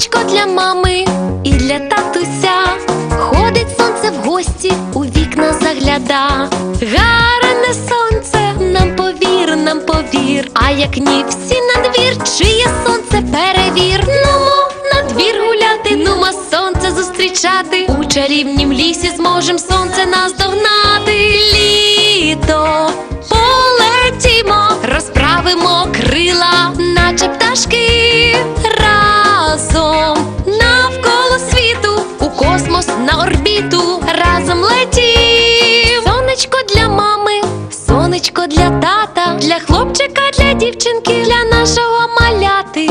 Сонечко для мами і для татуся. Ходить сонце в гості, у вікна загляда. Гарне сонце, нам повір, нам повір. А як ні, всі на двір, чиє сонце перевір. Нумо на двір гуляти, нумо сонце зустрічати. У чарівнім лісі зможем сонце наздогнати. Сонечко для тата, для хлопчика, для дівчинки, для нашого маляти.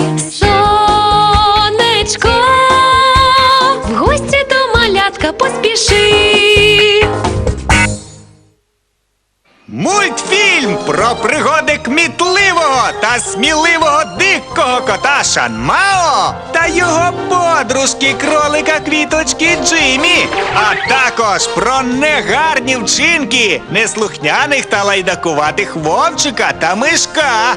Мультфільм про пригоди кмітливого та сміливого дикого кота Шанмао та його подружки кролика квіточки Джиммі, а також про негарні вчинки неслухняних та лайдакуватих вовчика та мишка.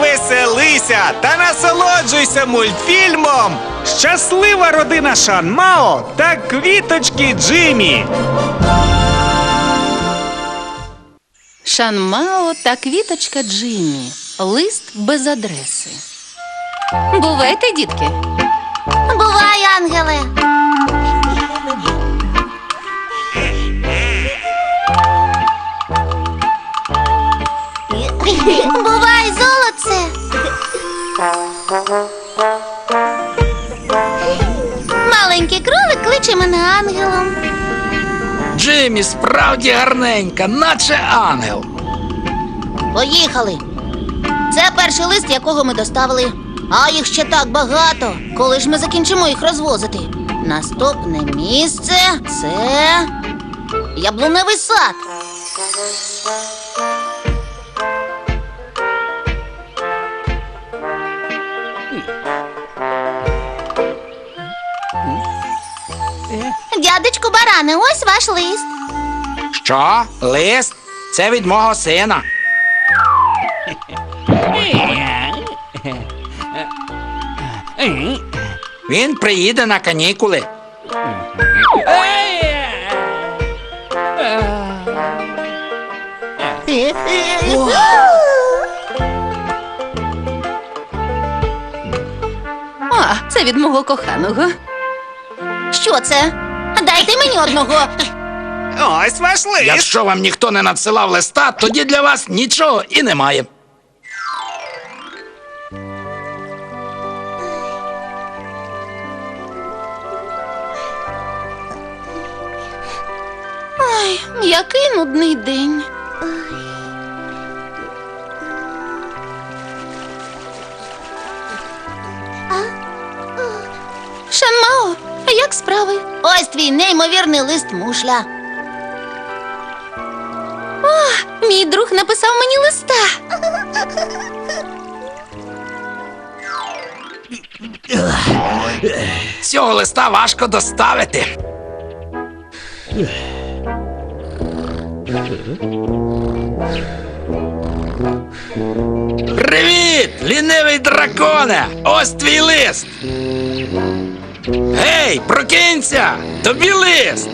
Веселися та насолоджуйся мультфільмом. Щаслива родина Шанмао та квіточки Джиммі. Шанмао та квіточка Джиммі. Лист без адреси. Бувайте, дітки. Бувай, ангеле. Бувай, золоце. Маленький кролик кличе мене ангелом. Джиммі справді гарненька, наче ангел. Поїхали. Це перший лист, якого ми доставили. А їх ще так багато. Коли ж ми закінчимо їх розвозити? Наступне місце це яблуневий сад. Дядечку баране, ось ваш лист. Що? Лист? Це від мого сина. Він приїде на канікули. А, це від мого коханого. Що це? Дайте мені одного. Ось ваш лист. Якщо вам ніхто не надсилав листа, тоді для вас нічого і немає. Ой, який нудний день. Шанмао, як справи? Ось твій неймовірний лист мушля. Мій друг написав мені листа. Цього листа важко доставити. Привіт, лінивий драконе! Ось твій лист. Гей, прокинься! Тобі лист.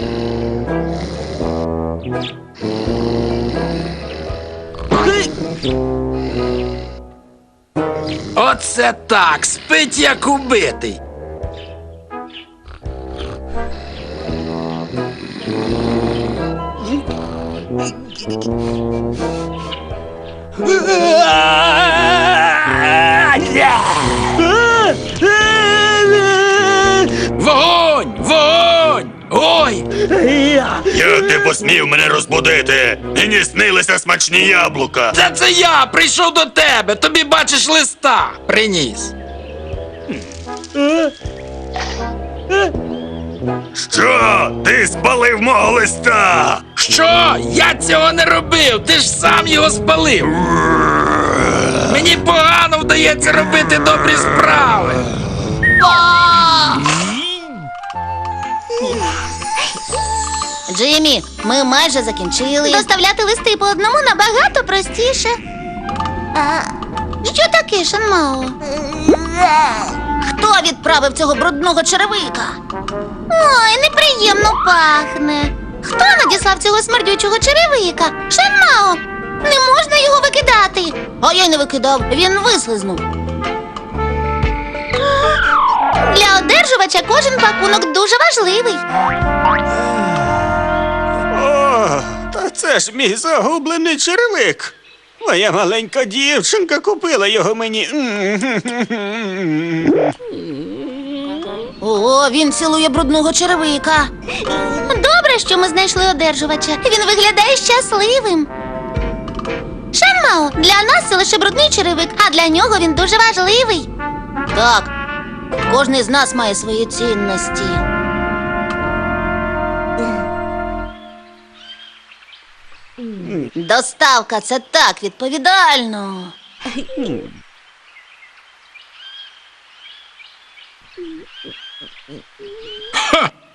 Оце так, спить як убитий. Вогонь! Ой! Як ти посмів мене розбудити? Мені снилися смачні яблука. Та це я прийшов до тебе. Тобі бачиш листа. Приніс. Що? Ти спалив мого листа? Що? Я цього не робив. Ти ж сам його спалив. Мені погано вдається робити добрі справи. Джиммі, ми майже закінчили. Доставляти листи по одному набагато простіше. Що таке, Шанмао? Хто відправив цього брудного черевика? Ой, неприємно пахне. Хто надіслав цього смердючого черевика? Шанмао! Не можна його викидати. А я й не викидав, він вислизнув. Для одержувача кожен пакунок дуже важливий. Це ж мій загублений черевик. Моя маленька дівчинка купила його мені. О, він цілує брудного черевика. Добре, що ми знайшли одержувача. Він виглядає щасливим. Шанмао, для нас це лише брудний черевик, а для нього він дуже важливий. Так, кожний з нас має свої цінності. Доставка це так відповідально.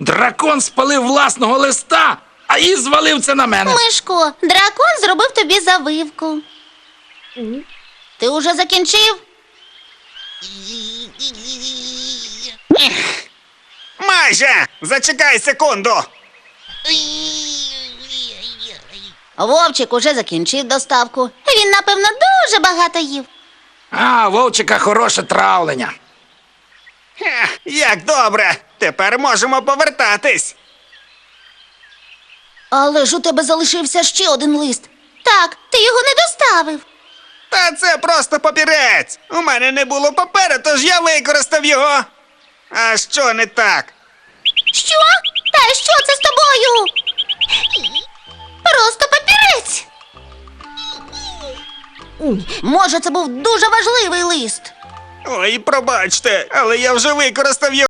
Дракон спалив власного листа, а і звалив це на мене. Мишко, дракон зробив тобі завивку. Ти уже закінчив? Майже! Зачекай секунду! Вовчик уже закінчив доставку. Він, напевно, дуже багато їв. А, вовчика хороше травлення. Хе, як добре! Тепер можемо повертатись. Але ж у тебе залишився ще один лист. Так, ти його не доставив. Та це просто папірець. У мене не було паперу, тож я використав його. А що не так? Що? Може, це був дуже важливий лист. Ой, пробачте, але я вже використав його.